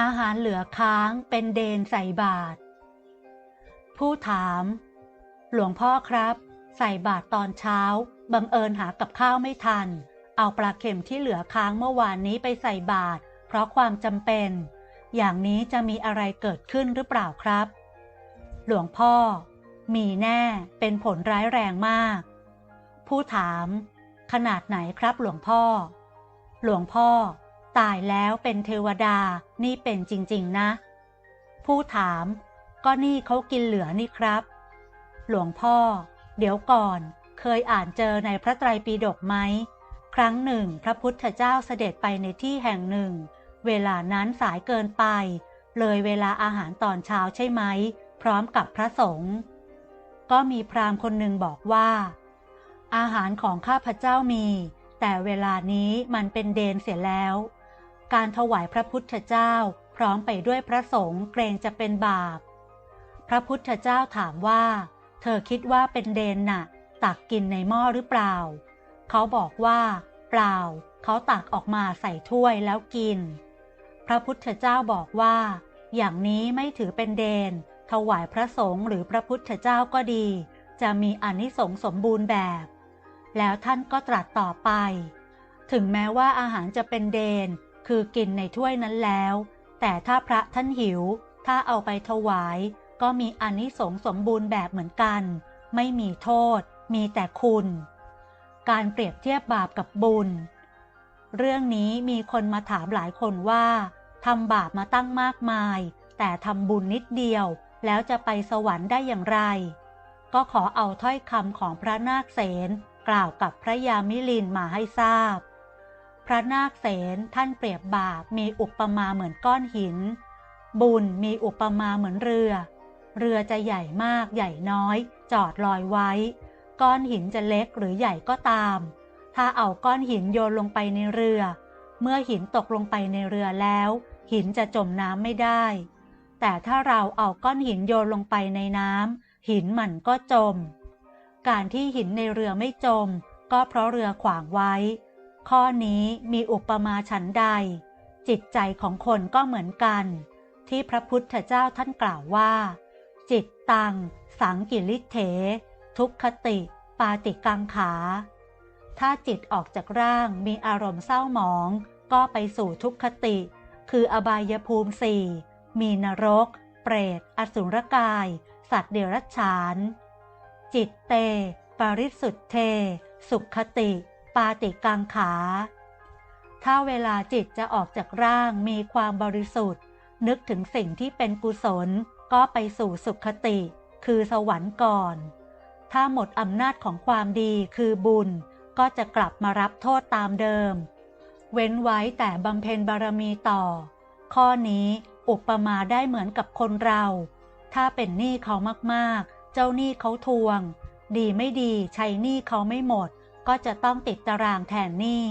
อาหารเหลือค้างเป็นเดนใส่บาตรผู้ถาม หลวงพ่อครับ ใส่บาตรตอนเช้า บังเอิญหากับข้าวไม่ทัน เอาปลาเข็มที่เหลือค้างเมื่อวานนี้ไปใส่บาตรเพราะความจำเป็น อย่างนี้จะมีอะไรเกิดขึ้นหรือเปล่าครับ หลวงพ่อ มีแน่เป็นผลร้ายแรงมาก ผู้ถาม ขนาดไหนครับหลวงพ่อ หลวงพ่อ ตายแล้วเป็นเทวดานี่เป็นจริง ๆ นะ ผู้ถาม ก็นี่เขากินเหลือนี่ครับ หลวงพ่อ เดี๋ยวก่อนเคยอ่านเจอในพระไตรปิฎกไหม ครั้งหนึ่งพระพุทธเจ้าเสด็จไปในที่แห่งหนึ่ง เวลานั้นสายเกินไป เลยเวลาอาหารตอนเช้าใช่ไหม พร้อมกับพระสงฆ์ก็มีพราหมณ์คนหนึ่งบอกว่า อาหารของข้าพเจ้ามี แต่เวลานี้มันเป็นเดนเสียแล้ว การถวายพระพุทธเจ้า พร้อมไปด้วยพระสงฆ์เกรงจะเป็นบาป พระพุทธเจ้าถามว่า เธอคิดว่าเป็นเดนน่ะ ตักกินในหม้อหรือเปล่า เขาบอกว่า เปล่า เขาตักออกมาใส่ถ้วยแล้วกิน พระพุทธเจ้าบอกว่า อย่างนี้ไม่ถือเป็นเดน ถวายพระสงฆ์หรือพระพุทธเจ้าก็ดี จะมีอนิสงส์สมบูรณ์แบบ แล้วท่านก็ตรัสต่อไป ถึงแม้ว่าอาหารจะเป็นเดน คือกินในถ้วยนั้นแล้ว แต่ถ้าพระท่านหิว ถ้าเอาไปถวาย ก็มีอนิสงส์สมบูรณ์แบบเหมือนกัน ไม่มีโทษ มีแต่คุณ การเปรียบเทียบบาปกับบุญ เรื่องนี้มีคนมาถามหลายคนว่าทำบาปมาตั้งมากมาย แต่ทำบุญนิดเดียว แล้วจะไปสวรรค์ได้อย่างไร ก็ขอเอาถ้อยคำของพระนาคเสนกล่าวกับพระยามิลินมาให้ทราบ พระนาคเสนท่านเปรียบบาปมีอุปมาเหมือนก้อนหิน บุญมีอุปมาเหมือนเรือ เรือจะใหญ่มากใหญ่น้อย จอดลอยไว้ ก้อนหินจะเล็กหรือใหญ่ก็ตาม ถ้าเอาก้อนหินโยนลงไปในเรือ เมื่อหินตกลงไปในเรือแล้ว หินจะจมน้ำไม่ได้ แต่ถ้าเราเอาก้อนหินโยนลงไปในน้ำหินมันก็จม การที่หินในเรือไม่จม ก็เพราะเรือขวางไว้ ข้อนี้มีอุปมาฉันใด จิตใจของคนก็เหมือนกัน ที่พระพุทธเจ้าท่านกล่าวว่า จิตตัง สังกิริเถ ทุกขติ ปาติกังขา ถ้าจิตออกจากร่างมีอารมณ์เศร้าหมอง ก็ไปสู่ทุกขติ คืออบายภูมิสี่มีนรก เปรต อสุรกาย สัตว์เดรัจฉาน จิตเต ปริสุทธเท สุขติ ปาติกังขา ถ้าเวลาจิตจะออกจากร่างมีความบริสุทธิ์ นึกถึงสิ่งที่เป็นกุศลก็ไปสู่สุขติ คือสวรรค์ก่อน ถ้าหมดอำนาจของความดีคือบุญก็จะกลับมารับโทษตามเดิม เว้นไว้แต่บำเพ็ญบารมีต่อ ข้อนี้อุปมาได้เหมือนกับคนเรา ถ้าเป็นหนี้เขามากๆ เจ้าหนี้เขาทวง ดีไม่ดีใช้หนี้เขาไม่หมด ก็จะต้องติดตารางแทนหนี้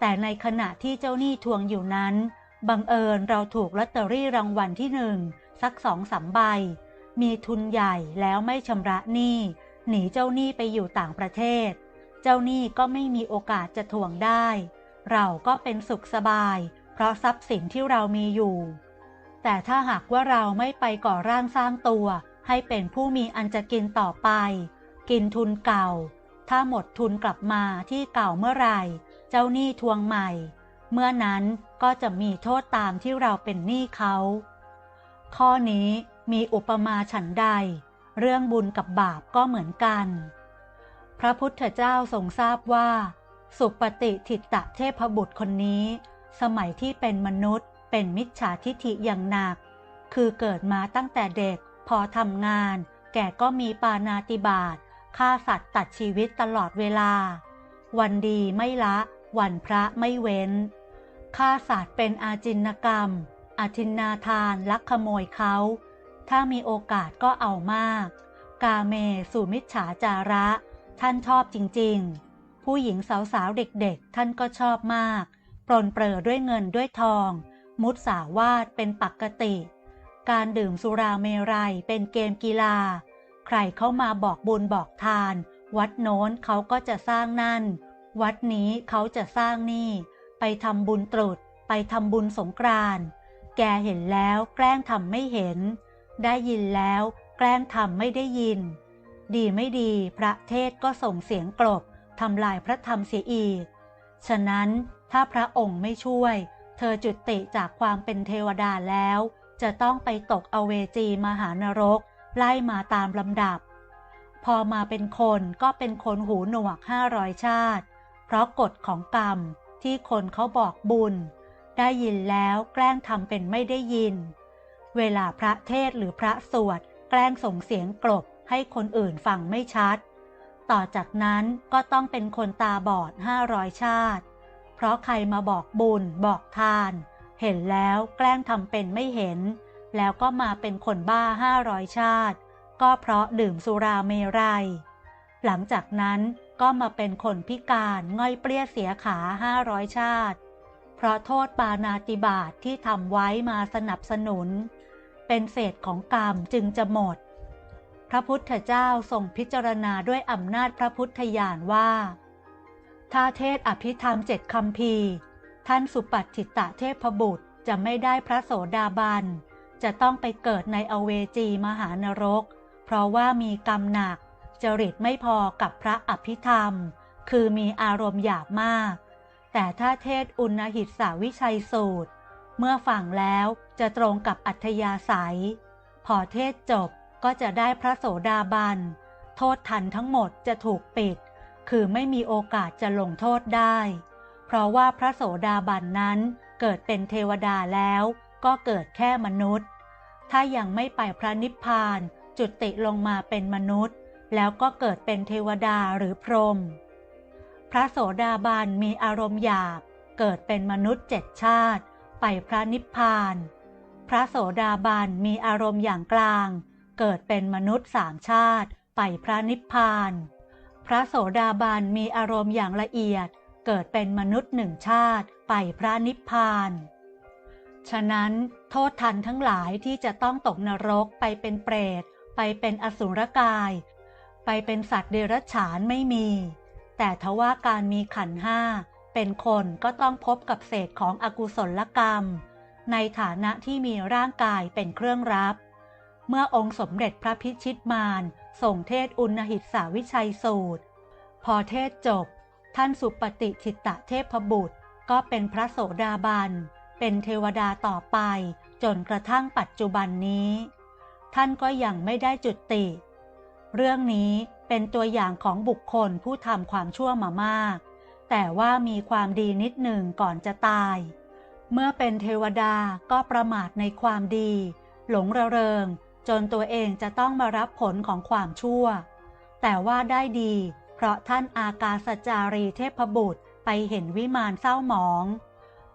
แต่ในขณะที่เจ้าหนี้ทวงอยู่นั้น บังเอิญเราถูกลอตเตอรี่รางวัลที่หนึ่งสักสองสามใบ มีทุนใหญ่แล้วไม่ชำระหนี้ หนีเจ้าหนี้ไปอยู่ต่างประเทศ เจ้าหนี้ก็ไม่มีโอกาสจะทวงได้ เราก็เป็นสุขสบาย เพราะทรัพย์สินที่เรามีอยู่ แต่ถ้าหากว่าเราไม่ไปก่อร่างสร้างตัว ให้เป็นผู้มีอันจะกินต่อไป กินทุนเก่า ถ้าหมดทุนกลับมาที่เก่าเมื่อไหร่เจ้าหนี้ทวงใหม่ เมื่อนั้นก็จะมีโทษตามที่เราเป็นหนี้เขา ข้อนี้มีอุปมาฉันใด เรื่องบุญกับบาปก็เหมือนกัน พระพุทธเจ้าทรงทราบว่า สุปฏิทิตะเทพบุตรคนนี้ สมัยที่เป็นมนุษย์เป็นมิจฉาทิฐิอย่างหนัก คือเกิดมาตั้งแต่เด็กพอทำงาน แก่ก็มีปานาติบาต ฆ่าสัตว์ตัดชีวิตตลอดเวลา วันดีไม่ละ วันพระไม่เว้น ฆ่าสัตว์เป็นอาจินกรรม อาทินนาทานลักขโมยเขา ถ้ามีโอกาสก็เอามาก กาเมสู่มิจฉาจาระ ท่านชอบจริงๆ ผู้หญิงสาวๆเด็กๆ ท่านก็ชอบมากปรนเปรอด้วยเงินด้วยทอง มุดสาวาดเป็นปกติ การดื่มสุราเมรัยเป็นเกมกีฬา ใครเข้ามาบอกบุญบอกทาน วัดโน้นเขาก็จะสร้างนั่น วัดนี้เขาจะสร้างนี่ ไปทำบุญตรุษ ไปทำบุญสงกรานแกเห็นแล้วแกล้งทำไม่เห็น ได้ยินแล้วแกล้งทำไม่ได้ยิน ดีไม่ดีพระเทศก็ส่งเสียงกลบทำลายพระธรรมเสียอีก ฉะนั้นถ้าพระองค์ไม่ช่วย เธอจุติจากความเป็นเทวดาแล้ว จะต้องไปตกอเวจีมหานรก ไล่มาตามลำดับ พอมาเป็นคนก็เป็นคนหูหนวกห้าร้อยชาติ เพราะกฎของกรรมที่คนเขาบอกบุญ ได้ยินแล้วแกล้งทำเป็นไม่ได้ยิน เวลาพระเทศหรือพระสวด แกล้งส่งเสียงกลบให้คนอื่นฟังไม่ชัด ต่อจากนั้นก็ต้องเป็นคนตาบอดห้าร้อยชาติ เพราะใครมาบอกบุญบอกทาน เห็นแล้วแกล้งทำเป็นไม่เห็น แล้วก็มาเป็นคนบ้าห้าร้อยชาติ ก็เพราะดื่มสุราเมรัย หลังจากนั้นก็มาเป็นคนพิการง่อยเปรี้ยเสียขาห้าร้อยชาติ เพราะโทษปานาติบาตทที่ทำไว้มาสนับสนุน เป็นเศษของกรรมจึงจะหมด พระพุทธเจ้าทรงพิจารณาด้วยอำนาจพระพุทธญาณว่าถ้าเทศอภิธรรมเจ็ดคำพีท่านสุปัตถิตะเทพบุตรจะไม่ได้พระโสดาบัน จะต้องไปเกิดในอเวจีมหานรก เพราะว่ามีกรรมหนัก จริตไม่พอกับพระอภิธรรม คือมีอารมณ์หยาบมาก แต่ถ้าเทศอุณหิตสาวิชัยสูตร เมื่อฟังแล้วจะตรงกับอัธยาศัย พอเทศจบก็จะได้พระโสดาบัน โทษทันทั้งหมดจะถูกปิด คือไม่มีโอกาสจะลงโทษได้ เพราะว่าพระโสดาบันนั้นเกิดเป็นเทวดาแล้ว ก็เกิดแค่มนุษย์ ถ้ายังไม่ไปพระนิพพาน จุติลงมาเป็นมนุษย์ แล้วก็เกิดเป็นเทวดาหรือพรหมพระโสดาบันมีอารมณ์หยาบ เกิดเป็นมนุษย์เจ็ดชาติ ไปพระนิพพาน พระโสดาบันมีอารมณ์อย่างกลาง เกิดเป็นมนุษย์สามชาติ ไปพระนิพพาน พระโสดาบันมีอารมณ์อย่างละเอียด เกิดเป็นมนุษย์หนึ่งชาติ ไปพระนิพพาน ฉะนั้นโทษทันทั้งหลายที่จะต้องตกนรกไปเป็นเปรต ไปเป็นอสุรกาย ไปเป็นสัตว์เดรัจฉานไม่มี แต่ทว่าการมีขันห้าเป็นคนก็ต้องพบกับเศษของอกุศลกรรม ในฐานะที่มีร่างกายเป็นเครื่องรับ เมื่อองค์สมเด็จพระพิชิตมารส่งเทศอุณหิตสาวิชัยสูตร พอเทศจบ ท่านสุปฏิทิตะเทพบุตรก็เป็นพระโสดาบัน เป็นเทวดาต่อไปจนกระทั่งปัจจุบันนี้ ท่านก็ยังไม่ได้จุดติ เรื่องนี้เป็นตัวอย่างของบุคคลผู้ทำความชั่วมามาก แต่ว่ามีความดีนิดหนึ่งก่อนจะตาย เมื่อเป็นเทวดาก็ประมาทในความดี หลงระเริง จนตัวเองจะต้องมารับผลของความชั่ว แต่ว่าได้ดี เพราะท่านอากาสจารีเทพบุตรไปเห็นวิมานเศร้าหมอง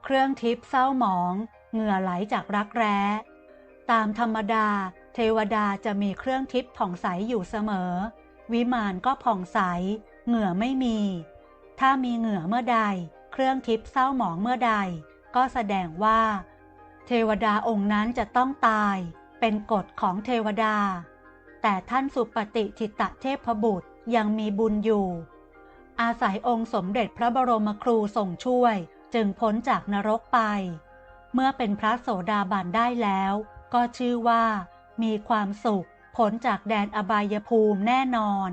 เครื่องทิพย์เศร้าหมอง เหงื่อไหลจากรักแร้ ตามธรรมดา เทวดาจะมีเครื่องทิพย์ผ่องใสอยู่เสมอ วิมานก็ผ่องใส เหงื่อไม่มี ถ้ามีเหงื่อเมื่อใด เครื่องทิพย์เศร้าหมองเมื่อใด ก็แสดงว่า เทวดาองค์นั้นจะต้องตาย เป็นกฎของเทวดา แต่ท่านสุปฏิทิตะเทพบุตรยังมีบุญอยู่ อาศัยองค์สมเด็จพระบรมครูทรงช่วย จึงพ้นจากนรกไป เมื่อเป็นพระโสดาบันได้แล้ว ก็ชื่อว่า มีความสุข พ้นจากแดนอบายภูมิแน่นอน